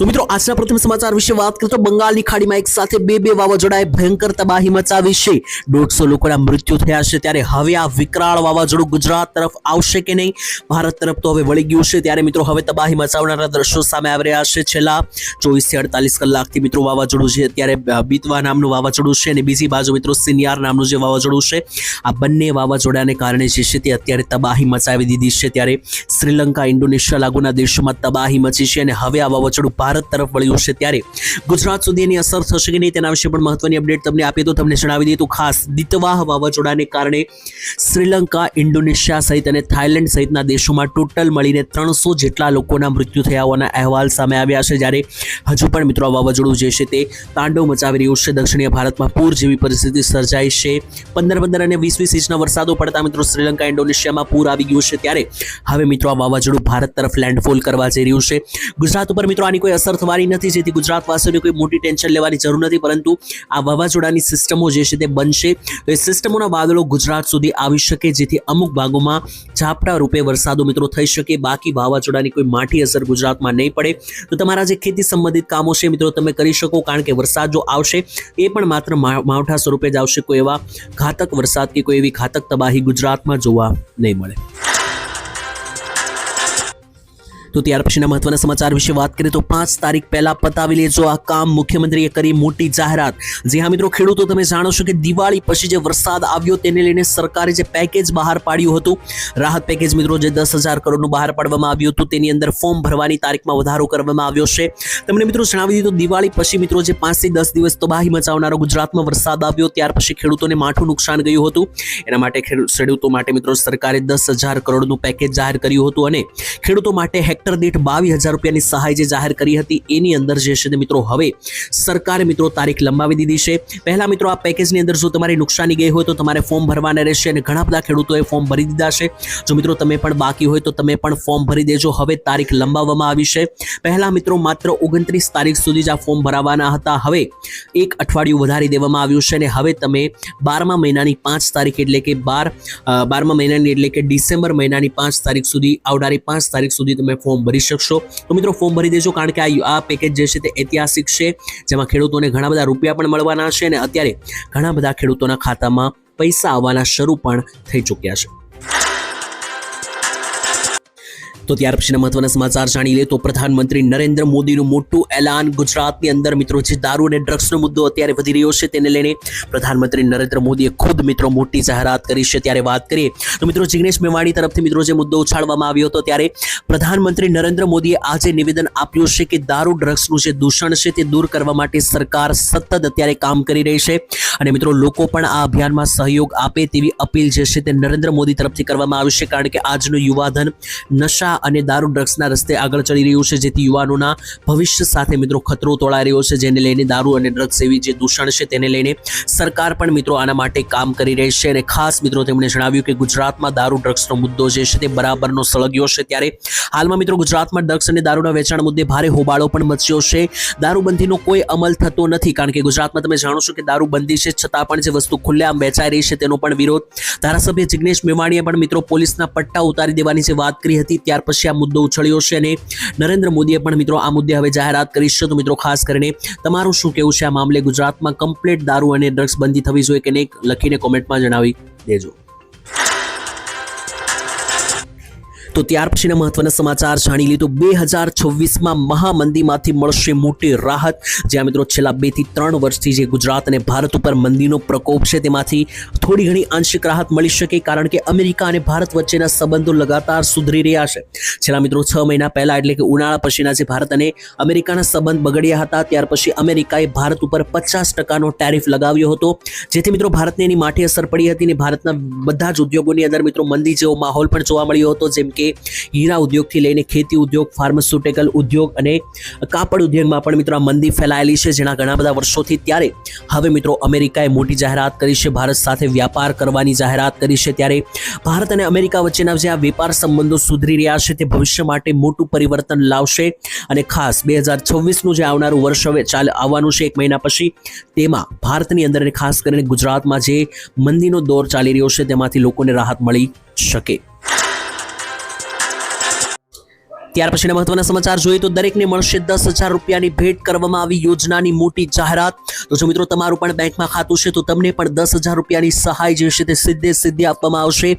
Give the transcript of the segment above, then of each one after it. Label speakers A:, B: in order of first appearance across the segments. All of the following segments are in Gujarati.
A: તો મિત્રો, આજના પ્રથમ સમાચાર વિશે વાત કરીએ તો બંગાળની ખાડીમાં એક સાથે બે બે વાવાઝોડાએ ભયંકર તબાહી મચાવી છે. દોઢસો લોકોના મૃત્યુ થયા છે. ત્યારે હવે આ વિકરાળ વાવાઝોડું ગુજરાત તરફ આવશે કે નહીં? ભારત તરફ તો હવે વળી ગયું છે. ત્યારે મિત્રો, હવે તબાહી મચાવનારા દ્રશ્યો સામે આવી રહ્યા છે. છેલ્લા ચોવીસથી અડતાલીસ કલાકથી મિત્રો, વાવાઝોડું છે અત્યારે બીતવા નામનું વાવાઝોડું છે અને બીજી બાજુ મિત્રો, સિનિયાર નામનું જે વાવાઝોડું છે, આ બંને વાવાઝોડાને કારણે જે છે તે અત્યારે તબાહી મચાવી દીધી છે. ત્યારે શ્રીલંકા, ઇન્ડોનેશિયા લાગુના દેશોમાં તબાહી મચી છે અને હવે આ વાવાઝોડું ભારત તરફ વળ્યું છે ત્યારે ગુજરાત સુધી એની અસર થશે કે નહીં તેના વિશે પણ મહત્વની અપડેટ તમને આપી તો તમને જણાવી દઈએ તો ખાસ દિતવાહ વાવાઝોડાને કારણે શ્રીલંકા, ઇન્ડોનેશિયા સહિત અને થાઇલેન્ડ સહિતના દેશોમાં ટોટલ મળીને ત્રણસો જેટલા લોકોના મૃત્યુ થયા હોવાના અહેવાલ સામે આવ્યા છે. જ્યારે હજુ પણ મિત્રો વાવાઝોડું જે છે તે તાંડવ મચાવી રહ્યું છે. દક્ષિણીય ભારતમાં પૂર જેવી પરિસ્થિતિ સર્જાઈ છે. પંદર પંદર અને વીસ વીસ ઇંચના વરસાદો પડતા મિત્રો શ્રીલંકા, ઇન્ડોનેશિયામાં પૂર આવી ગયું છે. ત્યારે હવે મિત્રો આ વાવાઝોડું ભારત તરફ લેન્ડફોલ કરવા જઈ રહ્યું છે. ગુજરાત ઉપર મિત્રો આની કોઈ અસર થવાની નથી. જેથી ગુજરાતવાસીઓને કોઈ મોટી ટેન્શન લેવાની જરૂર નથી. પરંતુ આ વાવાઝોડાની સિસ્ટમો જે છે તે બનશે. એ સિસ્ટમોના વાદળો ગુજરાત સુધી આવી શકે, જેથી અમુક ભાગોમાં ઝાપટા રૂપે વરસાદો મિત્રો થઈ શકે. બાકી વાવાઝોડાની કોઈ માઠી અસર ગુજરાતમાં નહીં પડે. તો તમારા જે ખેતી સંબંધિત કામો છે મિત્રો, તમે કરી શકો, કારણ કે વરસાદ જો આવશે, એ પણ માત્ર માવઠા સ્વરૂપે જ આવશે. કોઈ એવા ઘાતક વરસાદ કે કોઈ એવી ઘાતક તબાહી ગુજરાતમાં જોવા નહીં મળે. તો ત્યાર પછીના મહત્વના સમાચાર વિશે વાત કરીએ તો પાંચ તારીખ પહેલા પતાવી લેજો આ કામ. મુખ્યમંત્રીએ કરી મોટી જાહેરાત. જી હા મિત્રો, ખેડૂતો તમે જાણો છો કે દિવાળી પછી જે વરસાદ આવ્યો તેને લઈને સરકારે જે પેકેજ બહાર પાડ્યું હતું, રાહત પેકેજ મિત્રો જે દસ હજાર કરોડનું બહાર પાડવામાં આવ્યું હતું, તેની અંદર ફોર્મ ભરવાની તારીખમાં વધારો કરવામાં આવ્યો છે. તમને મિત્રો જણાવી દીધું, દિવાળી પછી મિત્રો જે પાંચથી દસ દિવસ તબાહી મચાવનારો ગુજરાતમાં વરસાદ આવ્યો, ત્યાર પછી ખેડૂતોને માઠું નુકસાન ગયું હતું. એના માટે ખેડૂ- ખેડૂતો માટે મિત્રો સરકારે દસ હજાર કરોડનું પેકેજ જાહેર કર્યું હતું અને ખેડૂતો માટે હેક્ટર દીઠ બાવીસ હજાર રૂપિયાની સહાય જે જાહેર કરી હતી, એની અંદર જે છે તે મિત્રો હવે સરકારે મિત્રો તારીખ લંબાવી દીધી છે. પહેલા મિત્રો આ પેકેજની અંદર જો તમારી નુકસાની ગઈ હોય તો તમારે ફોર્મ ભરવાના રહેશે અને ઘણા બધા ખેડૂતોએ ફોર્મ ભરી દીધા છે. જો મિત્રો તમે પણ બાકી હોય તો તમે પણ ફોર્મ ભરી દેજો. હવે તારીખ લંબાવવામાં આવી છે. પહેલા મિત્રો માત્ર ઓગણત્રીસ તારીખ સુધી જ આ ફોર્મ ભરાવાના હતા. હવે એક અઠવાડિયું વધારી દેવામાં આવ્યું છે અને હવે તમે બારમા મહિનાની પાંચ તારીખ એટલે કે બાર બારમા મહિનાની એટલે કે ડિસેમ્બર મહિનાની પાંચ તારીખ સુધી, આવનારી પાંચ તારીખ સુધી તમે ફોર્મ ભરી શકશો. તો મિત્રો ફોર્મ ભરી દેજો કારણ કે આ પેકેજ જે છે તે ઐતિહાસિક છે. જેમાં ખેડૂતોને ઘણા બધા રૂપિયા પણ મળવાના છે અને અત્યારે ઘણા બધા ખેડૂતોના ખાતામાં પૈસા આવવાના શરૂ પણ થઈ ચૂક્યા છે. તો ત્યાર પછીના મહત્વના સમાચાર જાણી લે તો પ્રધાનમંત્રી નરેન્દ્ર મોદીનું મોટું એલાન ગુજરાતની અંદર મિત્રો જે દારૂ અને ડ્રગ્સનો મુદ્દો અત્યારે વધી રહ્યો છે તેને લઈને પ્રધાનમંત્રી નરેન્દ્ર મોદીએ ખુદ મિત્રો મોટી જાહેરાત કરી છે. ત્યારે વાત કરીએ તો મિત્રો જિગ્નેશ મેવાણી તરફથી મિત્રો જે મુદ્દો ઉછાળવામાં આવ્યો હતો ત્યારે પ્રધાનમંત્રી નરેન્દ્ર મોદીએ આજે નિવેદન આપ્યું છે કે દારૂ ડ્રગ્સનું જે દૂષણ છે તે દૂર કરવા માટે સરકાર સતત અત્યારે કામ કરી રહી છે. અને મિત્રો, લોકો પણ આ અભિયાનમાં સહયોગ આપે તેવી અપીલ જે છે તે નરેન્દ્ર મોદી તરફથી કરવામાં આવી છે, કારણ કે આજનું યુવાધન નશા અને દારૂ ડ્રગ્સના રસ્તે આગળ ચડી રહ્યું છે, જેથી યુવાનોના ભવિષ્ય સાથે મિત્રો ખતરો તોળાઈ રહ્યો છે, જેને લઈને દારૂ અને ડ્રગ્સ એવી જે દૂષણ છે તેને લઈને સરકાર પણ મિત્રો આના માટે કામ કરી રહી છે અને ખાસ મિત્રો તેમણે જણાવ્યું કે ગુજરાતમાં દારૂ ડ્રગ્સનો મુદ્દો જે છે તે બરાબરનો સળગ્યો છે. ત્યારે હાલમાં મિત્રો ગુજરાતમાં ડ્રગ્સ અને દારૂના વેચાણ મુદ્દે ભારે હોબાળો પણ મચ્યો છે. દારૂબંધીનો કોઈ અમલ થતો નથી, કારણ કે ગુજરાતમાં તમે જાણો છો કે દારૂબંધી છે છતાં પણ જે વસ્તુ ખુલ્લેઆમ વેચાઈ રહી છે, તેનો પણ વિરોધ. ધારાસભ્ય જિગ્નેશ મેવાણીએ પણ મિત્રો પોલીસના પટ્ટા ઉતારી દેવાની જે વાત કરી હતી, ત્યાર પછી આ મુદ્દો ઉછળ્યો છે અને નરેન્દ્ર મોદીએ પણ મિત્રો આ મુદ્દે હવે જાહેરાત કરી છે. તો મિત્રો ખાસ કરીને તમારું શું કહેવું છે આ મામલે ગુજરાતમાં કમ્પ્લીટ દારૂ અને ડ્રગ્સ બંધી થવી જોઈએ કે નહીં, લખીને કોમેન્ટમાં જણાવી દેજો. તો ત્યાર પછીના મહત્વના સમાચાર જાણી લીધું. બે હજાર છવ્વીસમાં મહામંદીમાંથી મળશે મોટી રાહત. જ્યાં મિત્રો છેલ્લા બેથી ત્રણ વર્ષથી જે ગુજરાત અને ભારત ઉપર મંદીનો પ્રકોપ છે તેમાંથી થોડી ઘણી આંશિક રાહત મળી શકે કારણ કે અમેરિકા અને ભારત વચ્ચેના સંબંધો લગાતાર સુધરી રહ્યા છે. છેલ્લા મિત્રો છ મહિના પહેલા એટલે કે ઉનાળા પછીના જે ભારત અને અમેરિકાના સંબંધ બગડ્યા હતા, ત્યાર પછી અમેરિકાએ ભારત ઉપર પચાસ ટકાનો ટેરિફ લગાવ્યો હતો. જેથી મિત્રો ભારતને એની માઠી અસર પડી હતી અને ભારતના બધા જ ઉદ્યોગોની અંદર મિત્રો મંદી જેવો માહોલ પણ જોવા મળ્યો હતો, જેમ કે કે હીરા ઉદ્યોગથી લઈને ખેતી ઉદ્યોગ ફાર્માસ્યુટિકલ ઉદ્યોગ અને કાપડ ઉદ્યોગમાં પણ મિત્રો આ મંદી ફેલાયેલી છે, જેના ઘણા બધા વર્ષોથી ત્યારે હવે મિત્રો અમેરિકાએ મોટી જાહેરાત કરી છે, ભારત સાથે વ્યાપાર કરવાની જાહેરાત કરી છે, ત્યારે ભારત અને અમેરિકા વચ્ચેના જે આ વેપાર સંબંધો સુધરી રહ્યા છે, તે ભવિષ્ય માટે મોટું પરિવર્તન લાવશે અને ખાસ બે હજાર છવ્વીસનું જે આવનારું વર્ષ હવે ચાલ આવવાનું છે એક મહિના પછી, તેમાં ભારતની અંદર ખાસ કરીને ગુજરાતમાં જે મંદીનો દોર ચાલી રહ્યો છે, તેમાંથી લોકોને રાહત મળી શકે. ત્યાર પછીના મહત્વના સમાચાર જોઈએ તો દરેકને મળશે દસ હજાર રૂપિયાની ભેટ કરવામાં આવી યોજનાની મોટી જાહેરાત. તો જો મિત્રો તમારું પણ બેંકમાં ખાતું છે તો તમને પણ દસ હજાર રૂપિયાની સહાય જે છે તે સીધે સીધી આપવામાં આવશે.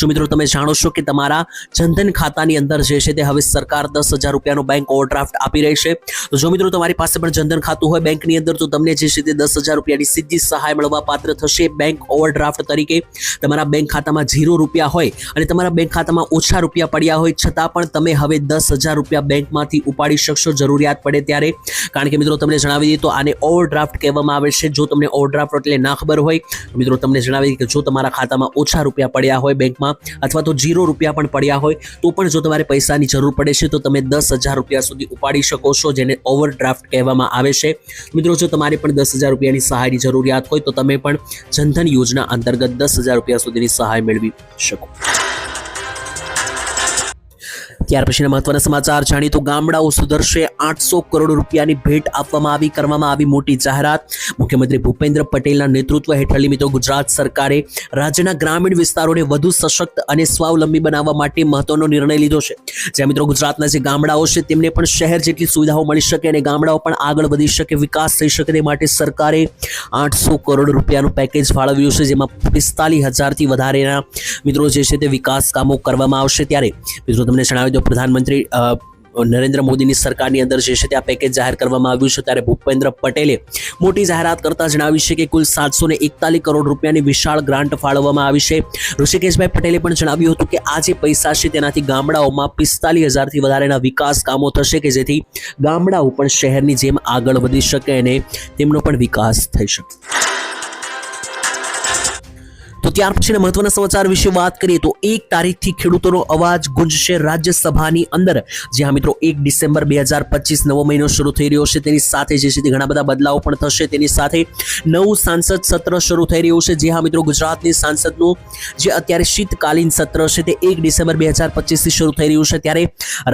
A: જો મિત્રો તમે જાણો છો કે તમારા જનધન ખાતાની અંદર જે છે તે હવે સરકાર દસ હજાર રૂપિયાનો બેંક ઓવરડ્રાફ્ટ આપી રહી છે. તો જો મિત્રો તમારી પાસે પણ જનધન ખાતું હોય બેંકની અંદર તો તમને જે છે તે દસ હજાર રૂપિયાની સીધી સહાય મળવા પાત્ર થશે બેંક ઓવરડ્રાફ્ટ તરીકે. તમારા બેંક ખાતામાં ઝીરો રૂપિયા હોય અને તમારા બેંક ખાતામાં ઓછા રૂપિયા પડ્યા હોય છતાં પણ તમે હવે દસ હજાર રૂપિયા બેંકમાંથી ઉપાડી શકશો, જરૂરિયાત પડે ત્યારે. કારણ કે મિત્રો તમને જણાવી દઈએ તો આને ઓવરડ્રાફ્ટ કહેવામાં આવે છે. જો તમને ઓવરડ્રાફ્ટ એટલે ના ખબર હોય મિત્રો તમને જણાવી દઈએ કે જો તમારા ખાતામાં ઓછા રૂપિયા પડ્યા હોય બેંકમાં, અથવા તો ઝીરો રૂપિયા પણ પડ્યા હોય, તો પણ જો તમારે પૈસાની જરૂર પડે છે, તો તમે દસ હજાર રૂપિયા સુધી ઉપાડી શકો છો, જેને ઓવરડ્રાફ્ટ કહેવામાં આવે છે. મિત્રો, જો તમારે પણ દસ હજાર રૂપિયાની સહાયની જરૂરિયાત હોય, તો તમે પણ જનધન યોજના અંતર્ગત દસ હજાર રૂપિયા સુધીની સહાય મેળવી શકો. ત્યાર પછીના મહત્વના સમાચાર જાણીએ તો ગામડાઓ સુધરશે આઠસો કરોડ રૂપિયાની ભેટ આપવામાં આવી, કરવામાં આવી મોટી જાહેરાત. મુખ્યમંત્રી ભૂપેન્દ્ર પટેલના નેતૃત્વ હેઠળની મિત્રો ગુજરાત સરકારે રાજ્યના ગ્રામીણ વિસ્તારોને વધુ સશક્ત અને સ્વાવલંબી બનાવવા માટે મહત્વનો નિર્ણય લીધો છે. જ્યાં મિત્રો ગુજરાતના જે ગામડાઓ છે તેમને પણ શહેર જેટલી સુવિધાઓ મળી શકે અને ગામડાઓ પણ આગળ વધી શકે, વિકાસ થઈ શકે તે માટે સરકારે આઠસો કરોડ રૂપિયાનું પેકેજ ફાળવ્યું છે, જેમાં પિસ્તાલીસ હજારથી વધારેના મિત્રો જે છે તે વિકાસ કામો કરવામાં આવશે ત્યારે. મિત્રો તમને જણાવી દો પ્રધાનમંત્રી નરેન્દ્ર મોદીની સરકારની અંદર જે છે તે આ પેકેજ જાહેર કરવામાં આવ્યું છે, ત્યારે ભૂપેન્દ્ર પટેલે મોટી જાહેરાત કરતા જણાવ્યું છે કે કુલ સાતસો એકતાલીસ કરોડ રૂપિયાની વિશાળ ગ્રાન્ટ ફાળવવામાં આવી છે. ઋષિકેશભાઈ પટેલે પણ જણાવ્યું હતું કે આ જે પૈસા છે તેનાથી ગામડાઓમાં પિસ્તાલીસ હજારથી વધારેના વિકાસ કામો થશે કે જેથી ગામડાઓ પણ શહેરની જેમ આગળ વધી શકે અને તેમનો પણ વિકાસ થઈ શકે. તો ત્યાર પછીના મહત્વના સમાચાર વિશે વાત કરીએ તો એક તારીખથી ખેડૂતોનો અવાજ ગુંજશે રાજ્યસભાની અંદર. જ્યાં મિત્રો, એક ડિસેમ્બર બે હજાર પચીસ નવો મહિનો શરૂ થઈ રહ્યો છે. તેની સાથે જે છે તે ઘણા બધા બદલાવો પણ થશે. તેની સાથે નવું સાંસદ સત્ર શરૂ થઈ રહ્યું છે. જે હા મિત્રો, ગુજરાતની સાંસદનું જે અત્યારે શીતકાલીન સત્ર છે તે એક ડિસેમ્બર બે હજાર પચીસથી શરૂ થઈ રહ્યું છે. ત્યારે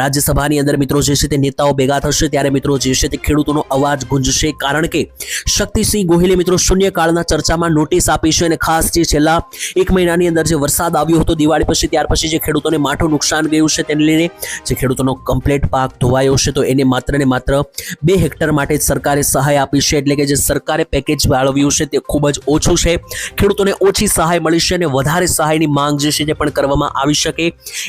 A: રાજ્યસભાની અંદર મિત્રો જે છે તે નેતાઓ ભેગા થશે. ત્યારે મિત્રો જે છે તે ખેડૂતોનો અવાજ ગુંજશે. કારણ કે શક્તિસિંહ ગોહિલે મિત્રો શૂન્યકાળના ચર્ચામાં નોટિસ આપી છે અને ખાસ જે છેલ્લા એક મહિનાની અંદર જે વરસાદ આવ્યો હતો દિવાળી પછી, ત્યાર પછી જે ખેડૂતોને માઠું નુકસાન ગયું છે તેને લઈને જે ખેડૂતોનો કમ્પ્લેટ પાક ધોવાયો છે. તો એને માત્ર ને માત્ર બે હેક્ટર માટે સરકારે સહાય આપી છે. એટલે કે જે સરકારે પેકેજ ફાળવ્યું છે તે ખૂબ જ ઓછું છે. ખેડૂતોને ઓછી સહાય મળી છે અને વધારે સહાયની માંગ જે છે તે પણ કરવામાં આવી શકે.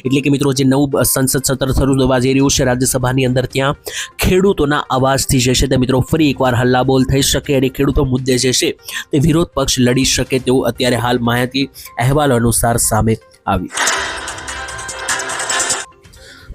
A: એટલે કે મિત્રો, જે નવું સંસદ સત્ર શરૂ થવા જઈ રહ્યું છે રાજ્યસભાની અંદર, ત્યાં ખેડૂતોના અવાજથી જે છે તે મિત્રો ફરી એકવાર હલ્લાબોલ થઈ શકે અને ખેડૂતો મુદ્દે જે છે તે વિરોધ પક્ષ લડી શકે તેવું અત્યારે હાલ માહિતી અહેવાલ અનુસાર સામે આવી.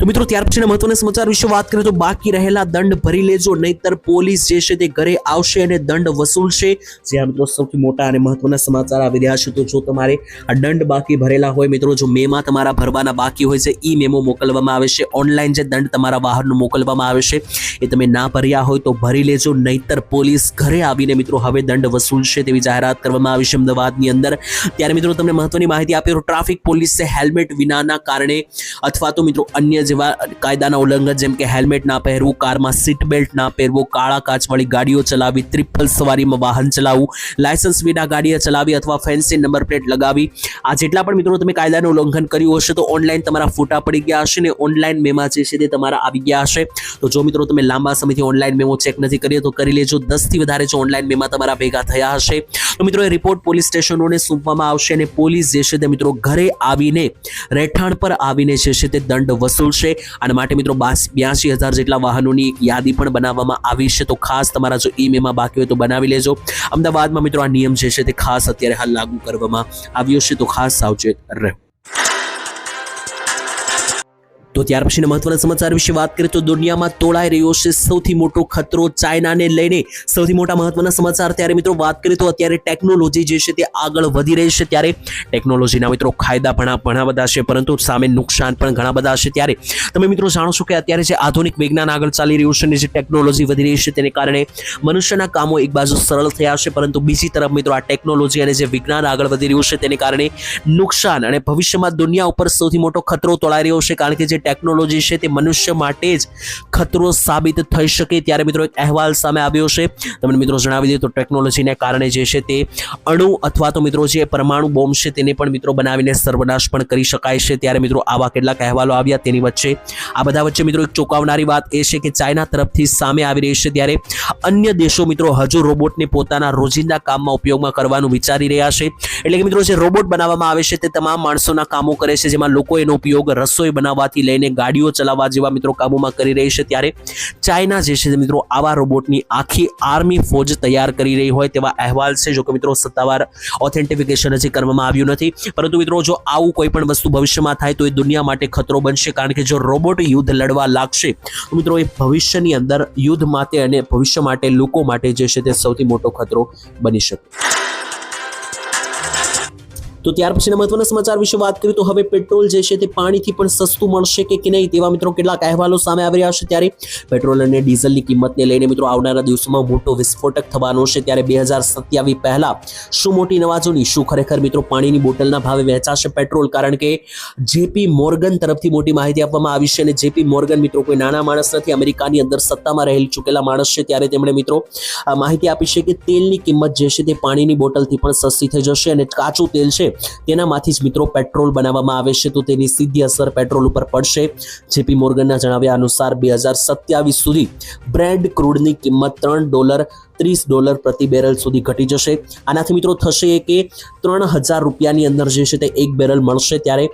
A: તો મિત્રો, ત્યાર પછીના મહત્વના સમાચાર વિશે વાત કરીએ તો બાકી રહેલા દંડ ભરી લેજો, નહીતર પોલીસ જે છે તે ઘરે આવશે અને દંડ વસૂલશે. જે આ મિત્રો સૌથી મોટા અને મહત્વના સમાચાર આવી રહ્યા છે, તો જો તમારે આ દંડ બાકી ભરેલા હોય મિત્રો, જો મેમાં તમારા ભરવાના બાકી હોય છે, ઈ મેમો મોકલવામાં આવે છે. ઓનલાઈન જે દંડ તમારા વાહનનો મોકલવામાં આવે છે, એ તમે ના ભર્યા હોય તો ભરી લેજો, નહીતર પોલીસ ઘરે આવીને મિત્રો હવે દંડ વસૂલશે તેવી જાહેરાત કરવામાં આવી છે અમદાવાદની અંદર. ત્યારે મિત્રો, તમને મહત્વની માહિતી આપી ટ્રાફિક પોલીસે હેલ્મેટ વિનાના કારણે અથવા તો મિત્રો અન્ય જેવા કાયદાના ઉલ્લંઘન, જેમ કે હેલ્મેટ ના પહેરવું, કારમાં સીટ બેલ્ટ ના પહેરવું, કાળા કાચવાળી ગાડીઓ ચલાવવી ટ્રિપલ સવારીમાં વાહન ચલાવવું લાયસન્સ વિના ગાડીઓ ચલાવી અથવા ફેન્સી નંબર પ્લેટ લગાવી. આ જેટલા પણ મિત્રો તમે કાયદાનું ઉલ્લંઘન કર્યું હશે તો ઓનલાઈન તમારા ફોટા પડી ગયા હશે ને ઓનલાઈન મેમાં જે છે તે તમારા આવી ગયા હશે. તો જો મિત્રો તમે લાંબા સમયથી ઓનલાઈન મેમો ચેક નથી કર્યો તો કરી લેજો. દસથી વધારે જો ઓનલાઈન મેમાં તમારા ભેગા થયા હશે. તો મિત્રો એ રિપોર્ટ પોલીસ સ્ટેશનોને સોંપવામાં આવશે અને પોલીસ જે છે તે મિત્રો ઘરે આવીને, રહેઠાણ પર આવીને જે છે તે દંડ વસૂલશે. અને માટે મિત્રો બ્યાસી હજાર જેટલા વાહનોની યાદી પણ બનાવવામાં આવી છે. તો ખાસ તમારા જો ઈ મેમાં બાકી હોય તો બનાવી લેજો. અમદાવાદમાં મિત્રો આ નિયમ જે છે તે ખાસ અત્યારે હાલ લાગુ કરવામાં આવ્યો છે. તો ખાસ સાવચેત રહો. તો ત્યાર પછીના મહત્વના સમાચાર વિશે વાત કરીએ તો દુનિયામાં તોળાઈ રહ્યો છે સૌથી મોટો ખતરો ચાઇનાને લઈને. સૌથી મોટા મહત્વના સમાચાર ત્યારે મિત્રો વાત કરીએ તો અત્યારે ટેકનોલોજી જે છે તે આગળ વધી રહી છે ત્યારે. ટેકનોલોજીના મિત્રો ફાયદા ઘણા ઘણા બધા છે પરંતુ સામે નુકસાન પણ ઘણા બધા છે ત્યારે. તમે મિત્રો જાણો છો કે અત્યારે જે આધુનિક વિજ્ઞાન આગળ ચાલી રહ્યું છે અને જે ટેકનોલોજી વધી રહી છે તેને કારણે મનુષ્યના કામો એક બાજુ સરળ થયા છે પરંતુ બીજી તરફ મિત્રો આ ટેકનોલોજી અને જે વિજ્ઞાન આગળ વધી રહ્યું છે તેને કારણે નુકસાન અને ભવિષ્યમાં દુનિયા ઉપર સૌથી મોટો ખતરો તોળાઈ રહ્યો છે કારણ કે જે ટેકનોલોજી છે તે મનુષ્ય માટે જ ખતરો સાબિત થઈ શકે. ત્યારે મિત્રો એક અહેવાલ સામે આવ્યો છે. તમને મિત્રો જણાવી દઈએ તો ટેકનોલોજીને કારણે જે છે તે અણુ અથવા તો મિત્રો જે પરમાણુ બોમ્બ છે તેને પણ મિત્રો બનાવીને સર્વનાશ પણ કરી શકાય છે. ત્યારે મિત્રો આવા કેટલાક અહેવાલો આવ્યા તેની વચ્ચે. આ બધા વચ્ચે મિત્રો એક ચોંકાવનારી વાત એ છે કે ચાઇના તરફથી સામે આવી રહી છે ત્યારે અન્ય દેશો મિત્રો હજુ રોબોટને પોતાના રોજિંદા કામમાં ઉપયોગમાં કરવાનું વિચારી રહ્યા છે. એટલે કે મિત્રો જે રોબોટ બનાવવામાં આવે છે તે તમામ માણસોના કામો કરે છે. જેમાં લોકો એનો ઉપયોગ રસોઈ બનાવવાથી લઈને ગાડીઓ ચલાવવા જેવા મિત્રો કાબૂમાં કરી રહી છે. ત્યારે ચાઇના જે છે મિત્રો, આવા રોબોટની આખી આર્મી ફોજ તૈયાર કરી રહી હોય તેવા અહેવાલ છે જો કે મિત્રો સત્તાવાર ઓથેન્ટિફિકેશન હજી કરવામાં આવ્યું નથી. પરંતુ મિત્રો, જો આવું કોઈ પણ વસ્તુ ભવિષ્યમાં થાય તો એ દુનિયા માટે ખતરો બનશે, કારણ કે જો રોબોટ યુદ્ધ લડવા લાગશે, તો મિત્રો એ ભવિષ્યની અંદર યુદ્ધ માટે અને ભવિષ્ય માટે, લોકો માટે જે છે તે સૌથી મોટો ખતરો બની શકે. તો ત્યાર પછીના મહત્વના સમાચાર વિશે વાત કરીએ તો હવે પેટ્રોલ જે છે તે પાણીથી પણ સસ્તું મળશે કે નહીં તેવા મિત્રો કેટલાક અહેવાલો સામે આવી રહ્યા છે ત્યારે પેટ્રોલ અને ડીઝલની કિંમતને લઈને મિત્રો આવનારા દિવસોમાં મોટો વિસ્ફોટક થવાનો છે ત્યારે બે હજાર સત્યાવીસ પહેલા શું મોટી નવાજોની, શું ખરેખર મિત્રો પાણીની બોટલના ભાવે વહેંચાશે પેટ્રોલ? કારણ કે જેપી મોર્ગન તરફથી મોટી માહિતી આપવામાં આવી છે અને જેપી મોર્ગન મિત્રો કોઈ નાના માણસ નથી, અમેરિકાની અંદર સત્તામાં રહેલ ચૂકેલા માણસ છે ત્યારે તેમણે મિત્રો માહિતી આપી છે કે તેલની કિંમત જે છે તે પાણીની બોટલથી પણ સસ્તી થઈ જશે અને કાચું તેલ છે તેનામાંથી જ મિત્રો પેટ્રોલ બનાવવામાં આવે છે, તો તેની સીધી અસર પેટ્રોલ ઉપર પડશે. જેપી મોર્ગનના જણાવ્યા અનુસાર બે હજાર સત્યાવીસ સુધી બ્રેન્ડ ક્રૂડની કિંમત ત્રણ ડોલર ત્રીસ ડોલર પ્રતિ બેરલ સુધી ઘટી જશે. આનાથી મિત્રો થશે કે ત્રણ હજાર રૂપિયાની અંદર જે છે તે એક બેરલ મળશે. ત્યારે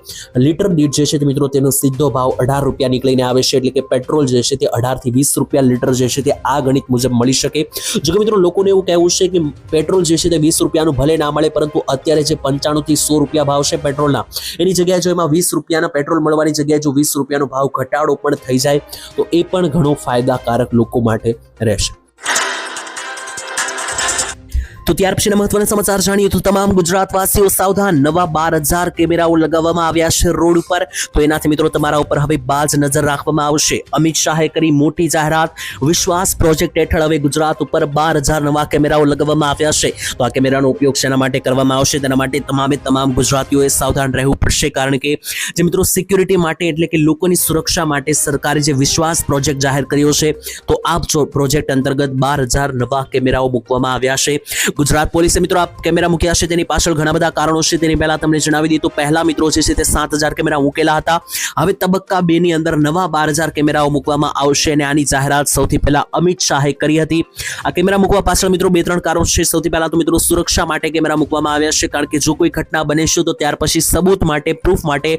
A: લીટર દીઠ જે છે તે મિત્રો તેનો સીધો ભાવ અઢાર રૂપિયા નીકળીને આવે છે. એટલે કે પેટ્રોલ જે છે તે અઢારથી વીસ રૂપિયા લીટર જે છે તે આ ગણિત મુજબ મળી શકે. જો કે મિત્રો લોકોને એવું કહેવું છે કે પેટ્રોલ જે છે તે વીસ રૂપિયાનું ભલે ના મળે, પરંતુ અત્યારે જે પંચાણુંથી સો રૂપિયા ભાવ છે પેટ્રોલના, એની જગ્યાએ જો એમાં વીસ રૂપિયાના પેટ્રોલ મળવાની જગ્યાએ જો વીસ રૂપિયાનો ભાવ ઘટાડો પણ થઈ જાય, તો એ પણ ઘણો ફાયદાકારક લોકો માટે રહેશે. તો ત્યાર પછીના મહત્વના સમાચાર જાણીએ તો તમામ ગુજરાતવાસીઓ સાવધાન નવા બાર હજાર કેમેરાઓ લગાવવામાં આવ્યા છે રોડ ઉપર. તો એનાથી મિત્રો તમારા ઉપર હવે બાજ નજર રાખવામાં આવશે. અમિત શાહે કરી મોટી જાહેરાત. વિશ્વાસ પ્રોજેક્ટ હેઠળ હવે ગુજરાત ઉપર બાર હજાર નવા કેમેરાઓ લગાવવામાં આવ્યા છે. તો આ કેમેરાનો ઉપયોગ શેના માટે કરવામાં આવશે? તેના માટે તમામે તમામ ગુજરાતીઓએ સાવધાન રહેવું પડશે. કારણ કે જે મિત્રો સિક્યુરિટી માટે એટલે કે લોકોની સુરક્ષા માટે સરકારે જે વિશ્વાસ પ્રોજેક્ટ જાહેર કર્યો છે, તો આ પ્રોજેક્ટ અંતર્ગત બાર હજાર નવા કેમેરાઓ મૂકવામાં આવ્યા છે. ગુજરાત પોલીસે મિત્રો આ કેમેરા મૂક્યા છે, તેની પાછળ ઘણા બધા કારણો છે, તેની પહેલા તમને જણાવી દીધું પહેલા મિત્રો છે તે સાત હજાર કેમેરા મૂકેલા હતા. હવે તબક્કા બે ની અંદર નવા બાર હજાર કેમેરાઓ મૂકવામાં આવશે અને આની જાહેરાત સૌથી પહેલા અમિત શાહે કરી હતી. આ કેમેરા મૂકવા પાછળ મિત્રો બે ત્રણ કારણો છે. સૌથી પહેલા તો મિત્રો સુરક્ષા માટે કેમેરા મૂકવામાં આવ્યા છે, કારણ કે જો કોઈ ઘટના બને છે, તો ત્યાર પછી સબૂત માટે પ્રૂફ માટે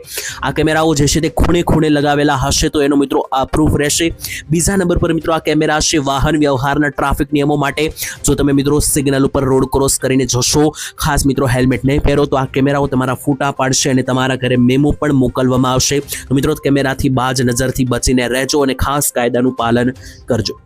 A: આ કેમેરાઓ જે છે તે ખૂણે ખૂણે લગાવેલા હશે, તો એનો મિત્રો આ પ્રૂફ રહેશે. બીજા નંબર પર મિત્રો આ કેમેરા છે વાહન વ્યવહારના ટ્રાફિક નિયમો માટે. જો તમે મિત્રો સિગ્નલ ઉપર રોડ ક્રોસ કરીને જશો. ખાસ મિત્રો હેલ્મેટ નહીં પહેરો તો આ કેમેરાઓ તમારા ફૂટા પાડશે અને તમારા ઘરે મેમો પણ મોકલવામાં આવશે. મિત્રો કેમેરાથી બાજ નજરથી બચીને રહેજો અને ખાસ કાયદાનું પાલન કરજો.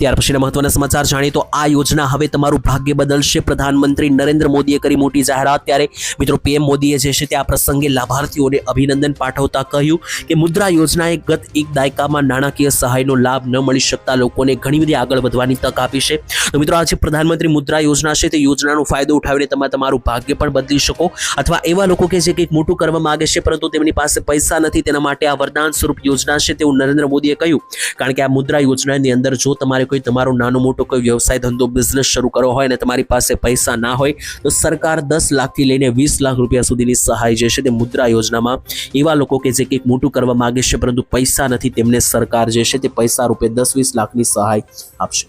A: ત્યાર પછીના મહત્વના સમાચાર જાણીએ તો આ યોજના હવે તમારું ભાગ્ય બદલશે. પ્રધાનમંત્રી નરેન્દ્ર મોદીએ કરી મોટી જાહેરાત. ત્યારે મિત્રો પીએમ મોદીએ જે છે તે આ પ્રસંગે લાભાર્થીઓને અભિનંદન પાઠવતા કહ્યું કે મુદ્રા યોજનાએ ગત એક દાયકામાં નાણાકીય સહાયનો લાભ ન મળી શકતા લોકોને ઘણી બધી આગળ વધવાની તક આપી છે. તો મિત્રો આજે પ્રધાનમંત્રી મુદ્રા યોજના છે તે યોજનાનો ફાયદો ઉઠાવીને તમે તમારું ભાગ્ય પણ બદલી શકો અથવા એવા લોકો કે જે કંઈક મોટું કરવા માગે છે પરંતુ તેમની પાસે પૈસા નથી તેના માટે આ વરદાન સ્વરૂપ યોજના છે તેવું નરેન્દ્ર મોદીએ કહ્યું. કારણ કે આ મુદ્રા યોજનાની અંદર જો તમારે કોઈ તમારો નાનો મોટો કોઈ વ્યવસાય ધંધો બિઝનેસ શરૂ કરવો હોય અને તમારી પાસે પૈસા ના હોય, તો સરકાર દસ લાખથી લઈને વીસ લાખ રૂપિયા સુધીની સહાય જે છે તે મુદ્રા યોજનામાં એવા લોકો કે જે કંઈક મોટું કરવા માગે છે, પરંતુ પૈસા નથી, તેમને સરકાર જે છે તે પૈસા રૂપે દસ વીસ લાખની સહાય આપશે.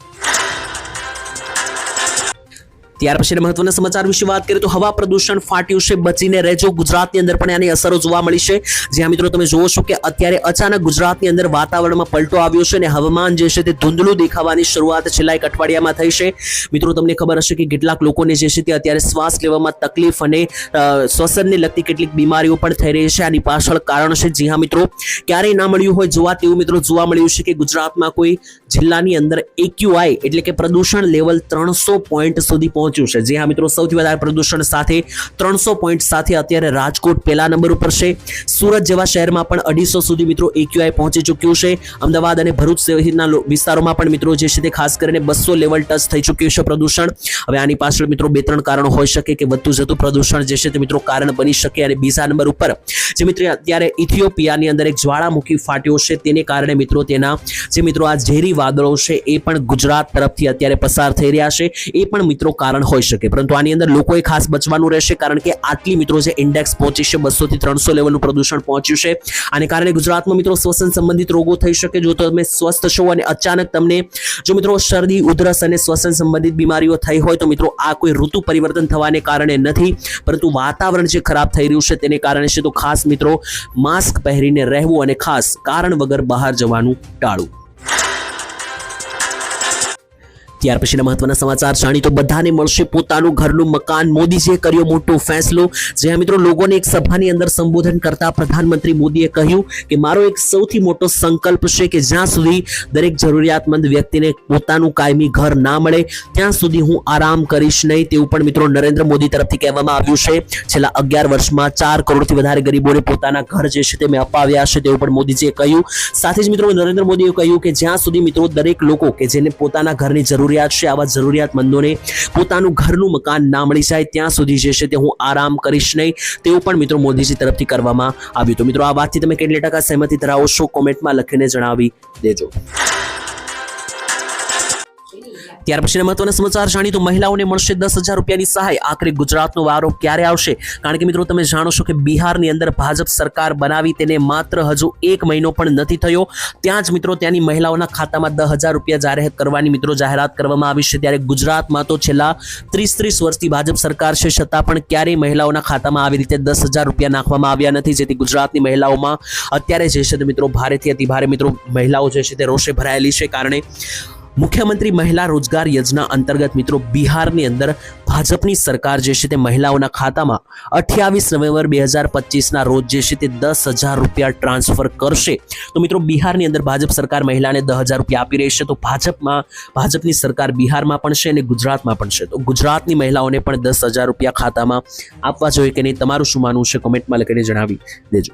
A: ત્યાર પછીના મહત્વના સમાચાર વિશે વાત કરીએ તો હવા પ્રદૂષણ ફાટ્યું છે બચીને રહેજો. ગુજરાતની અંદર પણ આની અસરો જોવા મળી છે. જ્યાં મિત્રો તમે જોવો છો કે અત્યારે અચાનક ગુજરાતની અંદર વાતાવરણમાં પલટો આવ્યો છે અને હવામાન જે છે તે ધૂંધળું દેખાવાની શરૂઆત છેલ્લા એક અઠવાડિયામાં થઈ છે. મિત્રો, તમને ખબર હશે કે કેટલાક લોકોને જે છે તે અત્યારે શ્વાસ લેવામાં તકલીફ અને શ્વસનને લગતી કેટલીક બીમારીઓ પણ થઈ રહી છે. આની પાછળ કારણ છે, જી હા મિત્રો, ક્યારેય ના મળ્યું હોય જોવા તેવું મિત્રો જોવા મળ્યું છે કે ગુજરાતમાં કોઈ જિલ્લાની અંદર એક્યુઆઈ એટલે કે પ્રદૂષણ લેવલ ત્રણસો પોઈન્ટ સુધી પહોંચ્યું છે. જે હા મિત્રો, સૌથી વધારે પ્રદૂષણ સાથે ત્રણસો પોઈન્ટ સાથે અત્યારે રાજકોટ પહેલા નંબર ઉપર છે. સુરત જેવા શહેરમાં પણ અઢીસો સુધી મિત્રો એક્યુઆઈ પહોંચી ચૂક્યું છે. અમદાવાદ અને ભરૂચ સહિતના વિસ્તારોમાં પણ મિત્રો જે છે તે ખાસ કરીને બસો લેવલ ટચ થઈ ચૂક્યું છે પ્રદૂષણ. હવે આની પાછળ મિત્રો બે ત્રણ કારણો હોઈ શકે કે વધતું જતું પ્રદૂષણ જે છે તે મિત્રો કારણ બની શકે અને બીજા નંબર ઉપર જે મિત્રો અત્યારે ઇથિયોપિયાની અંદર એક જ્વાળામુખી ફાટ્યો છે. તેને કારણે મિત્રો તેના જે મિત્રો આ ઝેરી વાદળો છે, એ પણ ગુજરાત તરફથી અત્યારે પસાર થઈ રહ્યા છે. એ પણ મિત્રો કારણ હોઈ શકે. પરંતુ આની અંદર લોકોએ ખાસ બચવાનું રહેશે, કારણ કે આટલી મિત્રો જે ઇન્ડેક્સ પહોંચી છે, બસો થી ત્રણસો લેવલનું પ્રદૂષણ પહોંચ્યું છે. આને કારણે ગુજરાતમાં મિત્રો શ્વસન સંબંધિત રોગો થઈ શકે. જો તમે સ્વસ્થ છો અને અચાનક તમને, જો મિત્રો શરદી, ઉધરસ અને શ્વસન સંબંધિત બીમારીઓ થઈ હોય, તો મિત્રો આ કોઈ ઋતુ પરિવર્તન થવાને કારણે નથી. પરંતુ વાતાવરણ જે ખરાબ થઈ રહ્યું છે, તેને કારણે છે, તો ખાસ મિત્રો માસ્ક પહેરીને રહેવું અને ખાસ કારણ વગર બહાર જવાનું ટાળવું. ત્યાર પછીના મહત્વના સમાચાર જાણી તો બધાને મળશે. પોતાનું ઘરનું મકાન મોદીજીએ કર્યો મોટો ફેસલો. જ્યાં મિત્રો લોકોને એક સભાની અંદર સંબોધન કરતા પ્રધાનમંત્રી મોદીએ કહ્યું કે મારો એક સૌથી મોટો સંકલ્પ છે કે જ્યાં સુધી દરેક જરૂરિયાતમંદ વ્યક્તિને પોતાનું કાયમી ઘર ના મળે, ત્યાં સુધી હું આરામ કરીશ નહીં તેવું પણ મિત્રો નરેન્દ્ર મોદી તરફથી કહેવામાં આવ્યું છે. છેલ્લા અગિયાર વર્ષમાં ચાર કરોડથી વધારે ગરીબોને પોતાના ઘર જે છે તે મેં અપાવ્યા છે તેવું પણ મોદીજીએ કહ્યું. સાથે જ મિત્રો નરેન્દ્ર મોદીએ કહ્યું કે જ્યાં સુધી મિત્રો દરેક લોકો કે જેને પોતાના ઘરની જરૂરિયાત છે, આવા જરૂરિયાતમંદોને પોતાનું ઘરનું મકાન ના મળી જાય, ત્યાં સુધી જે છે તે હું આરામ કરીશ નહીં. તેવું પણ મિત્રો મોદીજી તરફથી કરવામાં આવ્યું તો મિત્રો, આ વાતથી તમે કેટલી ટકા સહેમતી ધરાવો છો? કોમેન્ટમાં લખીને જણાવી દેજો. ત્યાર પછીના મહત્વના સમાચાર જાણી તો મહિલાઓને મળશે દસ હજાર રૂપિયાની સહાય. આખરે ગુજરાતનો વારો ક્યારે આવશે? કારણ કે મિત્રો તમે જાણો છો કે બિહારની અંદર ભાજપ સરકાર બનાવી તેને માત્ર હજુ એક મહિનો પણ નથી થયો. ત્યાં જ મિત્રો ત્યાંની મહિલાઓના ખાતામાં દસ હજાર રૂપિયા જાહેર કરવાની મિત્રો જાહેરાત કરવામાં આવી છે. ત્યારે ગુજરાતમાં તો છેલ્લા ત્રીસ ત્રીસ વર્ષથી ભાજપ સરકાર છે, છતાં પણ ક્યારેય મહિલાઓના ખાતામાં આવી રીતે દસ હજાર રૂપિયા નાખવામાં આવ્યા નથી. જેથી ગુજરાતની મહિલાઓમાં અત્યારે જે છે તે મિત્રો ભારેથી અતિભારે મિત્રો મહિલાઓ જે છે તે રોષે ભરાયેલી છે. કારણે મુખ્યમંત્રી મહિલા રોજગાર યોજના અંતર્ગત મિત્રો બિહારની અંદર ભાજપની સરકાર જે છે તે મહિલાઓના ખાતામાં અઠ્યાવીસ નવેમ્બર બે હજાર પચીસના રોજ જે છે તે દસ હજાર રૂપિયા ટ્રાન્સફર કરશે. તો મિત્રો બિહારની અંદર ભાજપ સરકાર મહિલાને દસ હજાર રૂપિયા આપી રહી છે. તો ભાજપમાં, ભાજપની સરકાર બિહારમાં પણ છે અને ગુજરાતમાં પણ છે. તો ગુજરાતની મહિલાઓને પણ દસ હજાર રૂપિયા ખાતામાં આપવા જોઈએ કે નહીં? તમારું શું માનવું છે? કોમેન્ટમાં લખીને જણાવી દેજો.